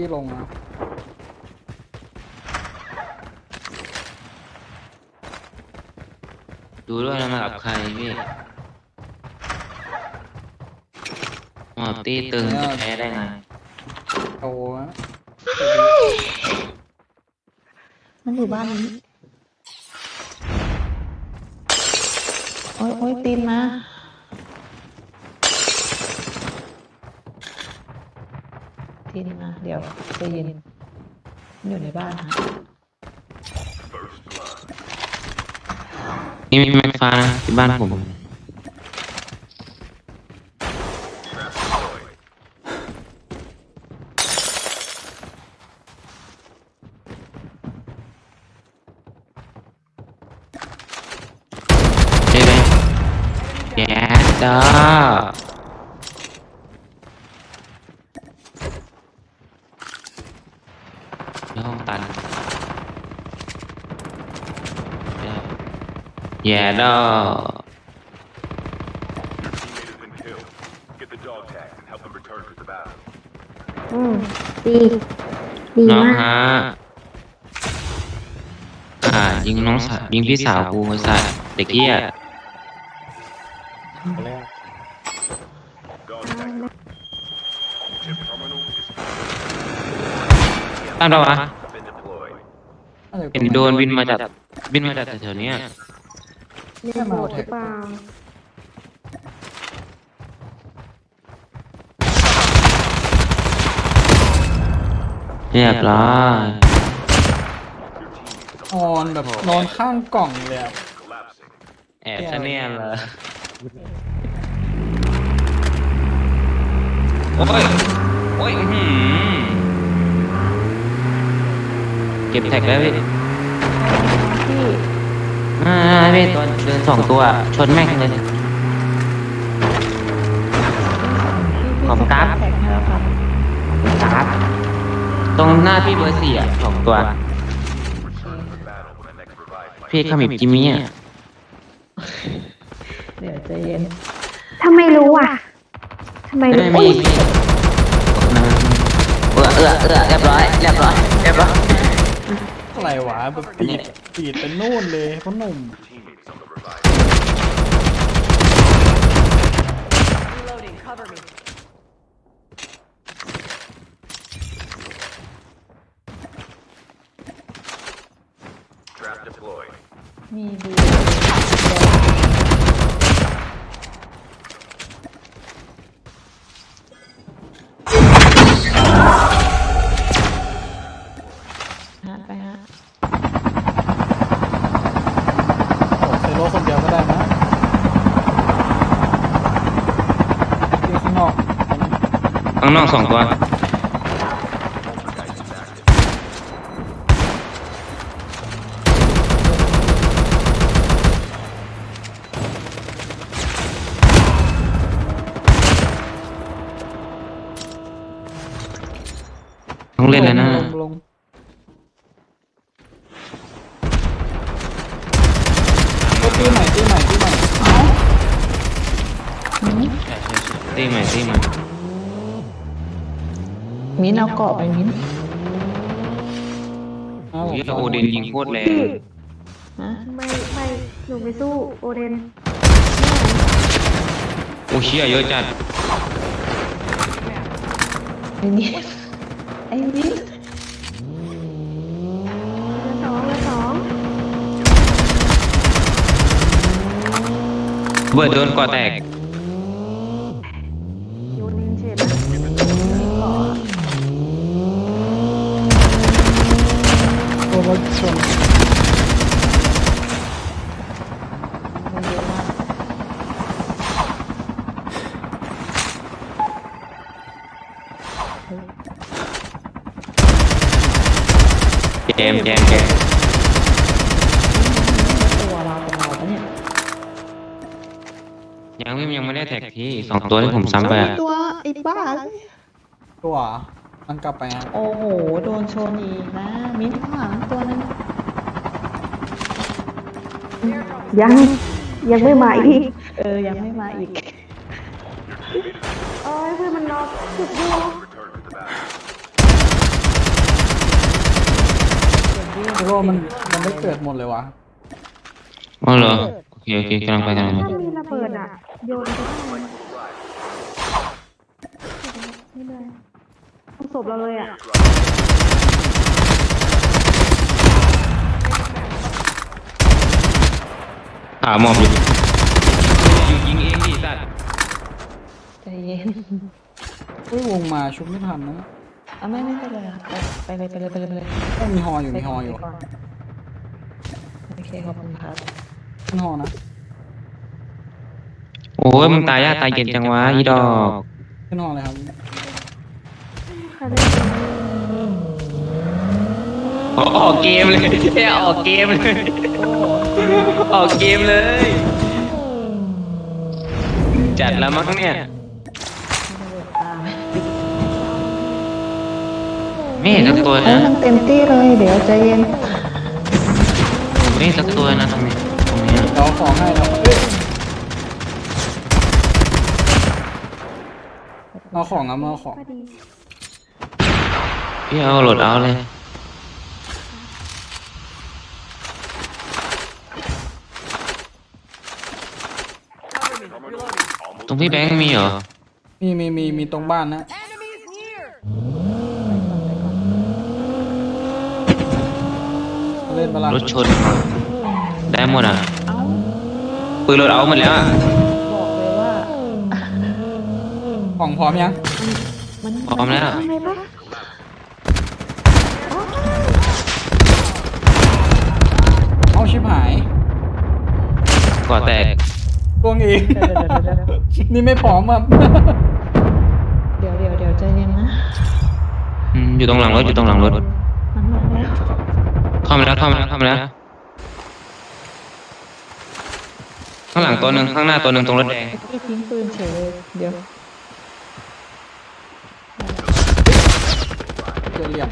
ที่ลงนะดูด้วยนะมากับใครพี่หมอตีตึงจะแพ้ได้ไงโตนะมันอยู่บ้านนี้ โอ้ยโอ้ยตีนมา ตีนมาเดี๋ยวใจเย็นอยู่ในบ้านฮะนี่มีแม็กฟ้านะที่บ้านผมเจ๊เลยแย่จ้าในห้องตัน แย่ดอ Your teammate has been killed. Get the dog tag and help them return to the battle. อืมดี ดีน้องมาก ฮะอ่า ยิงน้องสาวยิงพี่สาวกูไอ้สัสเด็กเหี้ย Dog tag. Chip terminal is ตามเราวะ been deployed. น่าจะเห็นโดนบินมาจากบินมาจากแถวๆเนี้ย มีโบสถ์หรือเปล่าเรียบร้อยนอนแบบนอนข้างกล่องเลยอะ Collapsing. แอบซะเนี่ยเหรอโอ้ย โอ้ยอื้อหือเก็บแท็กแล้วพี่พี่ อ่าพี่ตัวเดินสองตัว ชนแม่งเลย ขอบคุณครับแท็กให้แล้วครับครับตรงหน้าพี่เบอร์สี่อะสองตัว พี่ขมิบจิมมี่อะเดี๋ยวใจเย็นทำไมรู้อะทำไมรู้ไม่อุ๊ยพี่เออเออเออเรียบร้อยเรียบร้อยเรียบร้อยอะไรวะแบบปีด ปีดเป็นนู่นเลยเพราะหนุ่ม teammates on the revive. Reloading, cover me. Trap deployed. มีดีฮะไปฮะ โอ้เซโร่คนเดียวก็ได้นะที่ข้างนอก ข้างนอกสองตัว ต้องเล่นแล้วนะลงลงโอ้ตีใหม่ตีใหม่ตีใหม่ ตีใหม่ตีใหม่ มิ้นเอาเกาะไปมิ้นเอ้าโอ้ยโอเดนยิงโคตรแรงฮะไม่ไม่หนูไปสู้โอเดนโอ้เชี่ยเยอะจัดไอ้มิ้นไอ้มิ้นเหลือสองเหลือสองเบิร์ดโดนก่อแตก แจมแจมแจมตัวเราเป็นเราปะเนี่ยยังไม่ยังไม่ได้แท็กที่สองตัวที่ผมซ้ำไปอะตัวไอ้บ้า ตัวมันกลับไปฮะโอ้โห โดนชนอีกนะ มิ้นข้างหลังตัวนึงยังยังไม่มาอีก เออ ยังไม่มาอีกโอ้ยเพื่อนมันนอนสุดอยู่ Return to the battle. เพราะว่ามันมันได้เกิดหมดเลยวะอ๋อเหรอโอเคโอเคกำลังไปกำลังไปถ้ามีระเบิดอะ โยนไปได้นี่เลยเอาศพเราเลยอะหาหมอบอยู่ยิงเองดิสัตว์ใจเย็น เฮ้ยวงมาชุบไม่ทันนะเอาไม่ไม่เป็นไรครับไปไปเลยไปเลยไปเลยไปเลยก็มีฮออยู่ไปมีฮก่ออนอยู่ไปก่อนโอเคขอบคุณครับขึ้นฮอนะโอ้ยมึงตายยากตายเย็นจังวะอีดอกขึ้นฮอเลยครับใครได้ยินอออกเกมเลยแค่ออกเกมเลยออกเกมเลย จัดแล้วมั้งเนี่ย ตาม ไม่เห็นสักตัวเอ้ยนะมันเต็มที่เลย เดี๋ยวใจเย็นไม่เห็นสักตัวนะตรงนี้ตรงนี้เดี๋ยวเอาของให้เราเอ้ยเอาของครับเอาของพอดีพี่เอาโหลดเอาเลย ตรงพี่แบงค์มีเหรอ มีมีมีมีตรงบ้านนะ Enemies near. เล่นบาลานรถชน ได้หมดอะปืนรถเอาหมดแล้วอะบอกเลยว่า ของพร้อมยังมันพร้อมแล้วทำไมปะเอาชิบหายก่อแตกตวงเองเดี๋ยวเดี๋ยวเดี๋ยวเดี๋ยวนี่ไม่พร้อมอะเดี๋ยวเดี๋ยวเดี๋ยวใจเย็นนะ อืมอยู่ตรงหลังรถอยู่ตรงหลังรถมันมาแล้ว เข้ามาแล้วเข้ามาแล้วเข้ามาแล้ว ข้างหลังตัวหนึ่งข้างหน้าตัวหนึ่งตรงรถแดงพี่ทิ้งปืนเฉยเลยเดี๋ยวเจอเหลี่ยม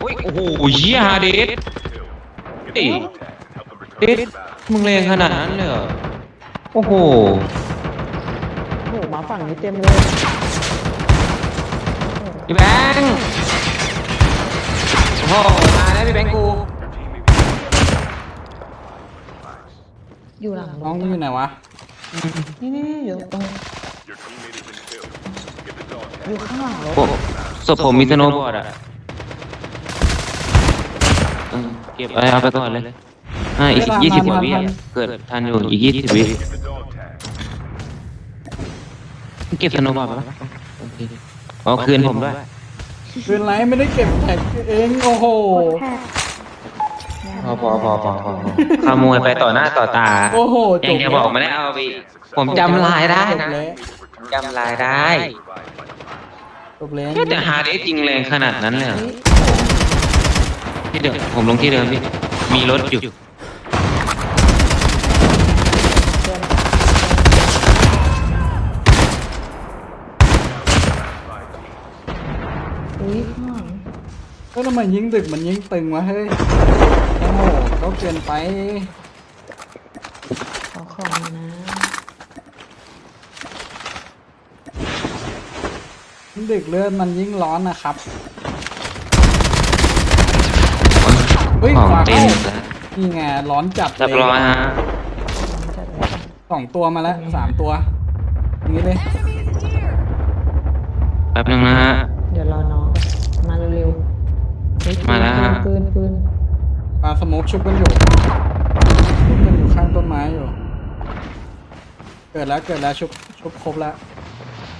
โอ้ยโอ้โหเหี้ยฮาเดสเอ้ยเดสมึงเลงขนาดนั้นเลยเหรอโอ้โหโอ้โหมาฝั่งนี้เต็มเลยพี่แบงค์โอ้โหมาแล้วพี่แบงค์กู อยู่หลังรน้องถอยู่ไหนวะนี่นี่นี่อยู่ตรง Your teammate has been killed. Get the dog tag. อยู่ข้างหลังรถโอ้ศพผมมีสโนว์บอร์ดอะเออเก็บอะไรเอาไปก่อนเลยอ่าอีกยี่สิบกว่าวิอะเกิดทันอยู่อีกยี่สิบวิ Get the dog tag. เก็บสโนว์บอร์ดไปปะโอเคเอาคืนผมด้วยคืนไรไม่ได้เก็บแท็กเอง โอ้โหแท็ก พอพอพอพอพอขโมยไปต่อหน้าต่อตาโอ้โหจยังบจะบอกไม่ได้เอาไปผมจำลายได้จบนะแล้วจำลายได้จบแล้วแต่หาได้จริงแรงขนาดนั้นเลยเหรอที่เดิมผมลงที่เดิมพี่มีรถอยู่อุ้ยข้างหลังก็ทำไมยิงดึกมันยิงตึงวะเฮ้ย เขาเกินไปขอของหน่อยนะยิงดึกเลือดมันยิ่งร้อนนะครับ เฮ้ยของขวาเต็เข้ามแล้วนี่ไงร้อนจัดเลเรียบร้อยยฮะจัดเลยสองตัวมาแล้วสามตัวอย่างนี้เลยแป๊บนึงนะฮะ กชุบกันอยู่ชุบกันอยู่ข้างต้นไม้อยู่ เกิดแล้วเกิดแล้วชุบชุบครบแล้ว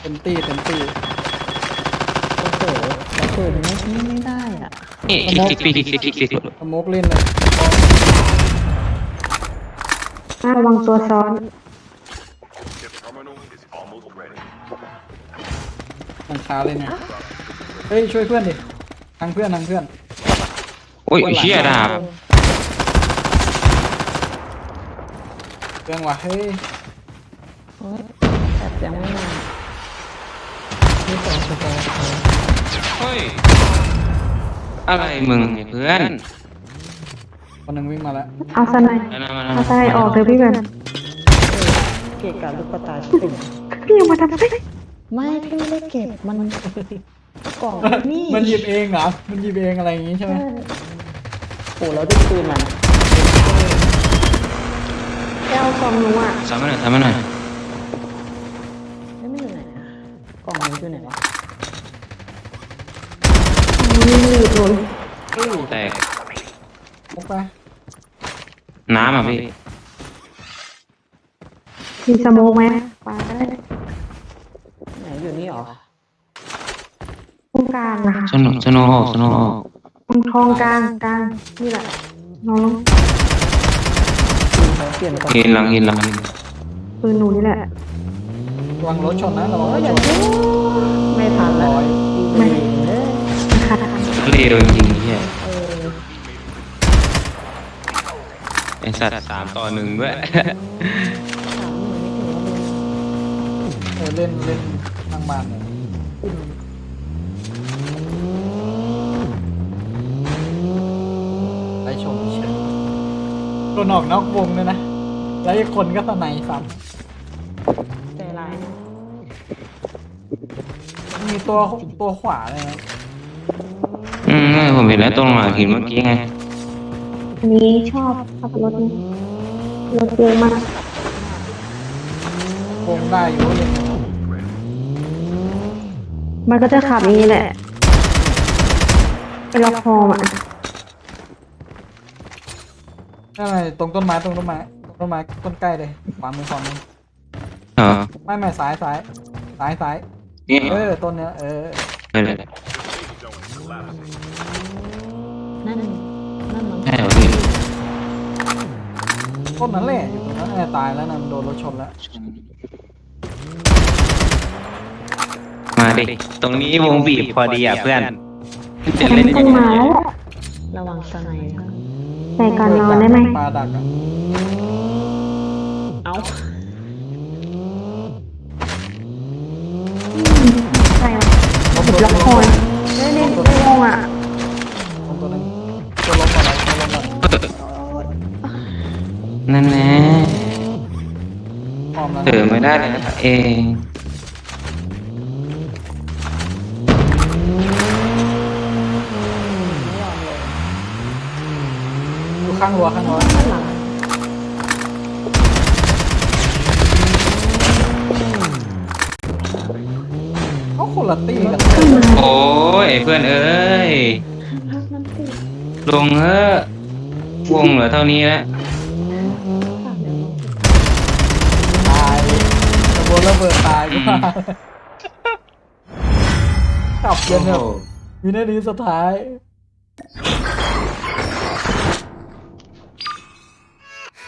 เต็มตี้เต็มตี้โอ้โหแล้วปืนไม่ไม่ไม่ได้อะนี่คลิกคลิกคลิกคลิกคลิกคลิกสโมกเล่นเลยอะระวังตัวซ้อน The terminal is almost ready. หลังคาเลยเนี่ยเฮ้ยช่วยเพื่อนดิทางเพื่อนทางเพื่อน โอ้ยเชี่ยดาบ เรื่องว่ะเฮ้ยโอ้ยแต่ยังไม่มานี่ส่งชุดเลยเฮ้ย อะไรมึงเนี่ยเพื่อนคนหนึ่งวิ่งมาแล้วเอาสไนด์มามามาเอาสไนด์ออกเลยพี่กันเก็บกับลูกตาติ่งพี่ยังมาทำไมไม่พี่ไม่ได้เก็บมันกล่องนี่มันหยิบเองเหรอมันหยิบเองอะไรอย่างงี้ใช่ไหมโอ้แล้วที่ปืนมัน แก้วซองหนูอะทำมาหน่อยทำมาหน่อยเอ้ยไม่อยู่ไหนอะกล่องนี้อยู่ไหนวะมีหลีดหนุนแตกมุกไปน้ำอะพี่มีสโมกไหมไปไหนอยู่นี่เหรอตรงกลางอะสนุกสนุกออกสนุกออกตรงทองกลางกลางนี่แหละน้องปืนเขาเปลี่ยนกล่องหินหลังหินหลังหินปืนหนูนี่แหละระวังรถชนนะระวังรถชนไม่ทันแล้วร้อยไม่เลยนะคะเร็วจริงๆเฮียเออไอสัตว์สามต่อหนึ่งด้วยสามหมื่นไม่ถึงว่าเลยเออเล่นเล่นทางบ้านเนี่ยไล่ชมเฉย โดนออกนอกวงเลยนะ แล้วอีกคนก็ตะไหนซ้ใจร้ายำมีตัวตัวขวาเลยนะอืมผมเห็นแล้วตรงหลังหินเมื่อกี้ไง อันนี้ชอบขับรถนะรถเยอะมากวงได้อยู่เลยมันก็จะขับอย่างนี้แหละไปล็อกคอมอะ นั่นไงตรงต้นไม้ตรงต้นไม้ตรงต้นไม้ต้นใกล้เลยขวามือขวามือเออไม่ไม่ซ้ายซ้ายซ้ายซ้ายนี่เออต้นเนี้ยเออไม่เลยนั่นนั่นมันใช่เหรอพี่ต้นนั้นแหละอยู่ตรงนั้นแหละตายแล้วนะมันโดนรถชนแล้วมาดิตรงนี้วงบีบพอดีอะเพื่อนจะฉัเล่นนต้องมาแล้วแหละ ระวังสไนด์นะใส่ก่อนนอนได้ไหมปลาดักอะเอ้าใส่หยิบล็อกคอเล่นเล่นไม่งงอะตรงตัวนึงตัวลงก่อนเลยตัวลงก่อนนั่นแน่พร้อมแล้วเออไม่ได้เลยเอง ข้างรั้วข้างรั้วเขาคนละตีกันโอ้ยเพื่อนเอ้ยลงเถอะวงเหลือเท่านี้แล้วตายระเบิดระเบิดตายก็มาขับเย็นแบบวินาทีสุดท้าย